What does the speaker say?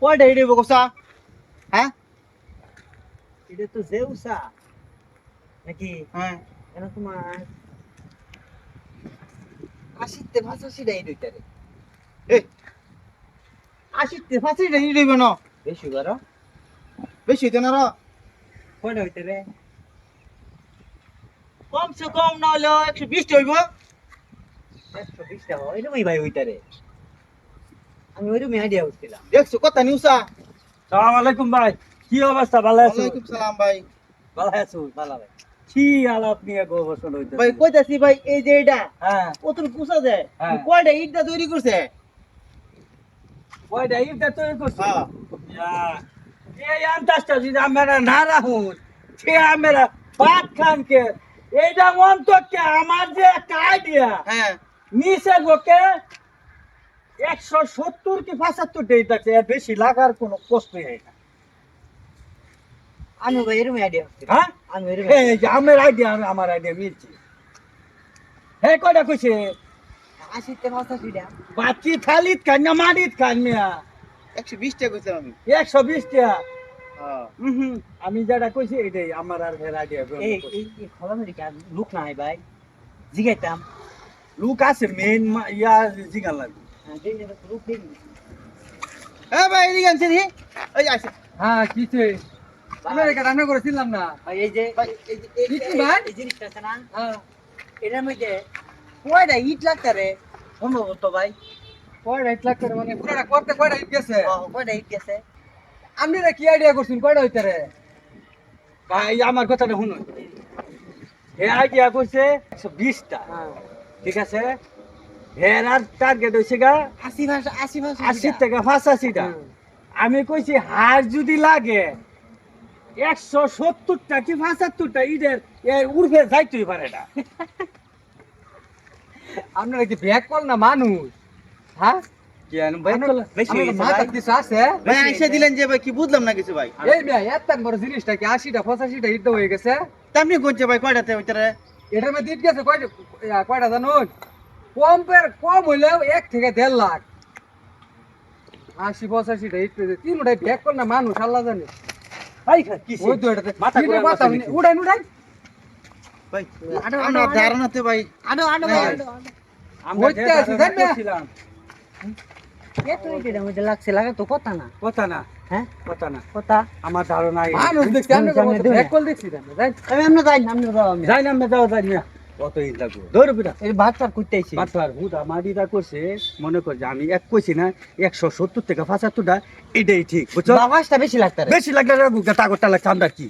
কয়টা হিড়ে বকসা হ্যাঁ এটা তো জেউসা নাকি? হ্যাঁ কেন তোমার আশিতে ডাই দুইটারে এই আশিতে ফাঁসিটা হিড়ে না? বেশি করো বেশি হইতে না র কয়টা হইতে রে কমসে কম না হলেও একশো বিশটা হইব একশো বিশ টাকা ওইরকমই ভাই ওইটারে আমি ওইরকমই আইডিয়া করছিলাম। দেখছ কথা নিউসা সালাম আলাইকুম ভাই কি অবস্থা? ভালো আছো? ওয়ালাইকুম সালাম ভাই। ভালো আছো? ভালো ভাই কি আলাপ নিয়ে গবেষণা হইতে ভাই কইতাছি ভাই এই যে এটা হ্যাঁ। হ্যাঁ। কয়টা ইটটা তৈরি করছে? ওইটা ইটা তৈরি করছ? হ্যাঁ। এই আন্দাজটা যদি আমরা না রাখুন সে আমরা পাট খানকে এইটা অন্তকে আমার যে একটা আইডিয়া হ্যাঁ। নিচে গোকে একশো সত্তর কি পঁচাত্তর ডেট আছে এর বেশি লাগার কোনো কষ্ট হয় না আমি ভাই আইডিয়া হ্যাঁ? আমি এরকম এই যে আমার আইডিয়া আমার আইডিয়া মিলছে। হ্যাঁ কয়টা কইছে? আশিতে ভাষাশি বাচ্চি থালিত খান না মাটিত খান মিয়া? একশো বিশটা কইছিলাম আমি। একশো বিশ টাকা? হ্যাঁ। আমি যেটা কইছি এটাই আমার আর ফের আইডিয়া এই এই খোলামেরি লুক নাই ভাই। জিগাইতাম। লুক আছে মেন ইয়া জিগান লাগবে। হ্যাঁ হ্যাঁ ভাই এদিকে আনছে রে এই আছে হ্যাঁ কিছে আমরা এটা রান্না করেছিলাম না। ভাই এই যে ভাই, এই ভাই। জিনিসটা আছে না? হ্যাঁ। এটার মধ্যে কয়টা ইট লাগতে রে সম্ভবত ভাই। কয়টা ইট লাগতে মানে পুরোটা করতে কয়টা ইট গেছে? কয়টা ইট গেছে? আপনারা কি আইডিয়া করছেন কয়টা হইতে রে ভাই আমার কথাটা শুনুন। হে আইডিয়া করছে একশো বিশটা। হ্যাঁ। ঠিক আছে? হের টার্গেট হয়েছে গা আশি ভাষা আশি আশি থেকে পঁচাশিটা আমি কইছি হার যদি লাগে একশো সত্তরটা কি পঁচাত্তরটা ইডের এর উর্ফে যাইতেই পারে না। আপনারা কি ব্যাক কল না মানুষ? হ্যাঁ? হয়ে কয়টা কয়টা জানুন? কম পের কম হইলেও এক থেকে দেড় লাখ। আশি ইট পেয়েছে তিনটাই ব্যাক কল না মানুষ আল্লাহ জানে। ভাই কি ওই তো এটাতে? উড়াই উড়াই। ধারণাতে ভাই আনো আনো হ্যাঁ। আমরা ধারণা কত চিন্তা করো ধরো এই ভাত করতে আইছি। হুদা করছে মনে কর যে আমি এক কইছি না একশো সত্তর থেকে পঁচাত্তরটা এটাই ঠিক বুঝছ? আওয়াজটা বেশি লাগতে বেশি লাগলে তাগরটা লাগছে আমরা কি?